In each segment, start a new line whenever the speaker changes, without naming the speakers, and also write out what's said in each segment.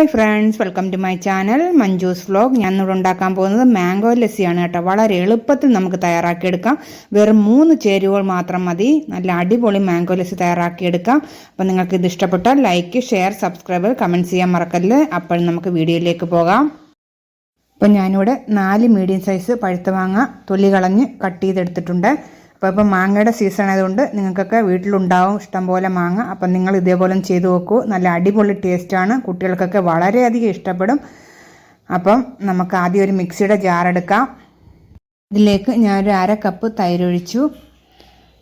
Hi friends welcome to my channel Manju's vlog ഞാൻ ഇവിടെ ഉണ്ടാക്കാൻ പോകുന്നത് മാംഗോ ലസ്സിയാണ് കേട്ടോ. വളരെ എളുപ്പത്തിൽ നമുക്ക് തയ്യാറാക്കിയെടുക്കാം. വെറും മൂന്ന് ചേരുവകൾ മാത്രം മതി. നല്ല അടിപൊളി മാംഗോ ലസ്സി തയ്യാറാക്കിയെടുക്കാം. അപ്പോൾ നിങ്ങൾക്ക് ഇത് ഇഷ്ടപ്പെട്ടാൽ ലൈക്ക് ഷെയർ സബ്സ്ക്രൈബ് കമന്റ് ചെയ്യാൻ മറക്കല്ല് അപ്പോൾ നമുക്ക് വീഡിയോയിലേക്ക് പോകാം. അപ്പോൾ ഞാനിവിടെ നാല് മീഡിയം സൈസ് പഴുത്ത മാങ്ങ തൊലി കളഞ്ഞ് കട്ട് ചെയ്തെടുത്തിട്ടുണ്ട്. അപ്പോൾ ഇപ്പം മാങ്ങയുടെ സീസൺ ആയതുകൊണ്ട് നിങ്ങൾക്കൊക്കെ വീട്ടിലുണ്ടാവും ഇഷ്ടംപോലെ മാങ്ങ. അപ്പം നിങ്ങൾ ഇതേപോലെ ചെയ്ത് നോക്കൂ. നല്ല അടിപൊളി ടേസ്റ്റാണ് കുട്ടികൾക്കൊക്കെ വളരെയധികം ഇഷ്ടപ്പെടും. അപ്പം നമുക്ക് ആദ്യം ഒരു മിക്സിയുടെ ജാർ എടുക്കാം. ഇതിലേക്ക് ഞാനൊരു അര കപ്പ് തൈരൊഴിച്ചു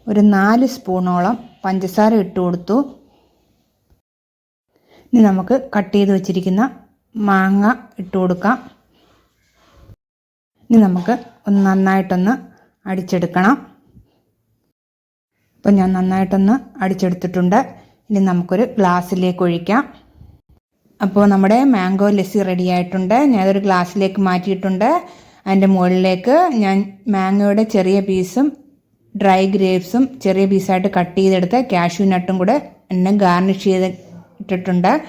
ഒരു നാല് സ്പൂണോളം പഞ്ചസാര ഇട്ട് കൊടുത്തു. ഇനി നമുക്ക് കട്ട് ചെയ്ത് വെച്ചിരിക്കുന്ന മാങ്ങ ഇട്ട് കൊടുക്കാം. ഇനി നമുക്ക് ഒന്ന് നന്നായിട്ടൊന്ന് അടിച്ചെടുക്കണം. അപ്പോൾ ഞാൻ നന്നായിട്ടൊന്ന് അടിച്ചെടുത്തിട്ടുണ്ട്. ഇനി നമുക്കൊരു ഗ്ലാസ്സിലേക്ക് ഒഴിക്കാം. അപ്പോൾ നമ്മുടെ മാംഗോ ലസ്സി റെഡി ആയിട്ടുണ്ട്. ഞാനതൊരു ഗ്ലാസ്സിലേക്ക് മാറ്റിയിട്ടുണ്ട്. അതിന്റെ മുകളിലേക്ക് ഞാൻ മാംഗോയുടെ ചെറിയ പീസും ഡ്രൈ ഗ്രേപ്സും ചെറിയ പീസായിട്ട് കട്ട് ചെയ്തെടുത്ത് കാഷ്യൂ നട്ടും കൂടെ എന്നെ ഗാർണിഷ് ചെയ്ത് ഇട്ടിട്ടുണ്ട്.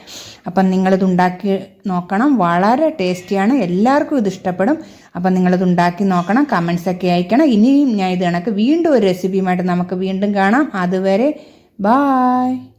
അപ്പം നിങ്ങളിത് ഉണ്ടാക്കി നോക്കണം. വളരെ ടേസ്റ്റിയാണ്. എല്ലാവർക്കും ഇത് ഇഷ്ടപ്പെടും. അപ്പം നിങ്ങളിത് ഉണ്ടാക്കി നോക്കണം. കമൻസ് ഒക്കെ അയക്കണം. ഇനിയും ഞാൻ ഇത് കണക്ക് വീണ്ടും ഒരു റെസിപ്പിയുമായിട്ട് നമുക്ക് വീണ്ടും കാണാം. അതുവരെ ബായ്